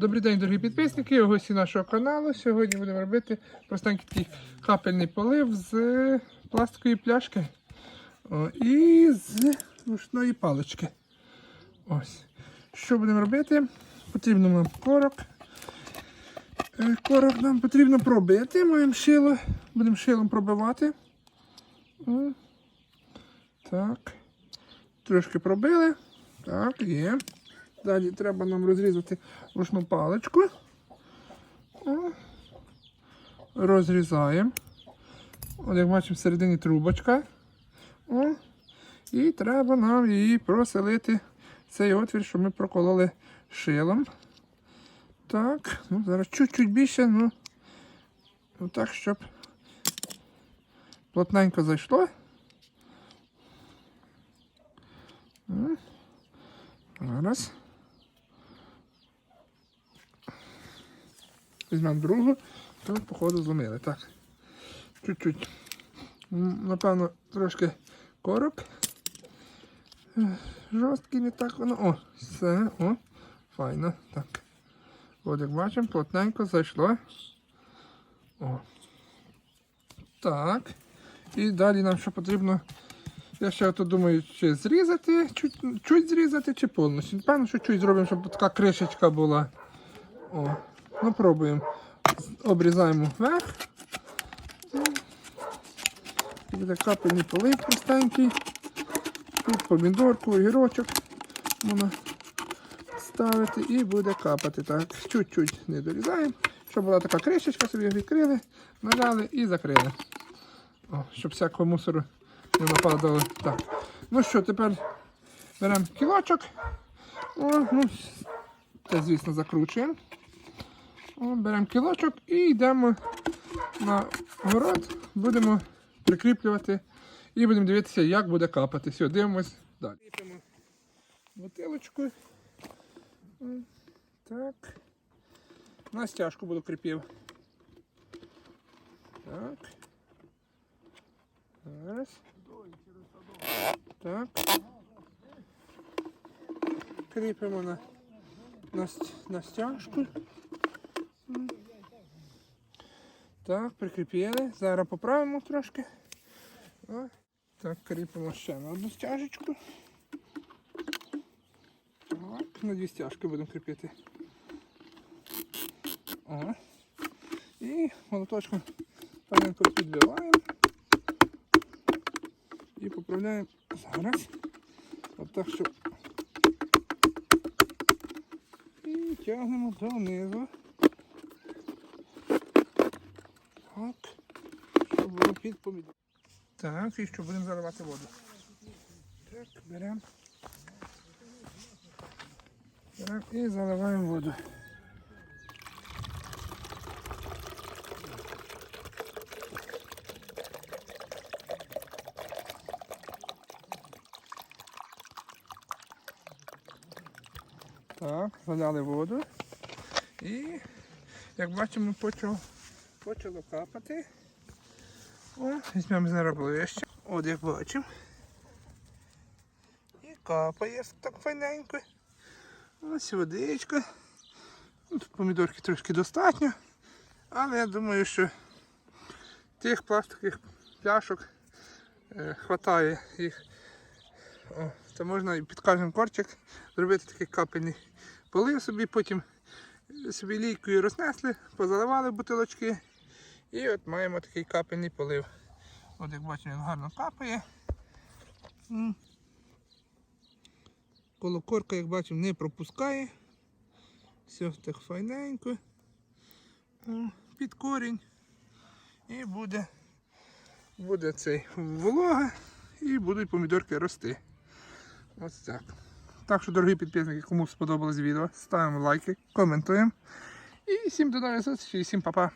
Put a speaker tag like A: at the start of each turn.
A: Добрий день, дорогі підписники, гості нашого каналу. Сьогодні будемо робити простенький такий капельний полив з пластикової пляшки О, і з ручної палички. Ось. Що будемо робити? Потрібно нам корок. Е, Корок нам потрібно пробити. Маємо шило. Будемо шилом пробивати. О. Так. Трошки пробили. Так, є. Далі треба нам розрізати ручну паличку. Розрізаємо. От як бачимо, всередині трубочка. О. І треба нам її проселити цей отвір, що ми прокололи шилом. Так, ну зараз чуть-чуть більше, ну, ну так, щоб плотненько зайшло. М. Візьмемо другу, то походу зломили. Так. Чуть-чуть. Напевно, трошки корок. Жорсткий не так воно. О, все, о, файно. Так. От як бачимо, плотненько зайшло. О. Так. І далі нам що потрібно. Я ще тут думаю, чи зрізати, чуть, чуть зрізати, чи повністю. Напевно, що чуть зробимо, щоб така кришечка була. О, ну пробуємо. Обрізаємо вверх. Буде капельний полив простенький. Тут помідорку, огірочок можна ставити і буде капати. Так, чуть-чуть не дорізаємо, щоб була така кришечка, собі відкрили, наляли і закрили. О, щоб всякого мусору не нападало. Так. Ну що, тепер беремо кілочок. О, ну, це, звісно, закручуємо. Беремо кілочок і йдемо на город, будемо прикріплювати і будемо дивитися, як буде капати. Все, дивимось далі. Кріпимо бутилочку. Так. На стяжку буду кріпив. Так. Так. Кріпимо на, на, на стяжку. Так, прикріпили. Зараз поправимо трошки. Так, кріпимо ще на одну стяжечку. Так, на дві стяжки будемо кріпити. О. І молоточком паненько підбиваємо. І поправляємо зараз. Отак, щоб. І тягнемо донизу. Так. Щоб було під помідор. Так, і що будемо заливати воду. Так, беремо. Беремо і заливаємо воду. Так, заляли воду. І, як бачимо, почало, почало капати. О, візьмемо зараз ближче. От як бачимо. І капає так файненько. Ось водичка. Ну, Тут помідорки трошки достатньо. Але я думаю, що тих пластикових пляшок е, хватає їх. О, то можна і під кожен корчик зробити такий капельний полив собі, потім собі лійкою рознесли, позаливали бутилочки. І от маємо такий капельний полив. От як бачимо, він гарно капає. М. Коло корка, як бачимо, не пропускає. Все так файненько. Під корінь. І буде, буде цей волога і будуть помідорки рости. Ось так. Так що, дорогі підписники, кому сподобалось відео, ставимо лайки, коментуємо. І всім до нових зустрічей, всім па-па.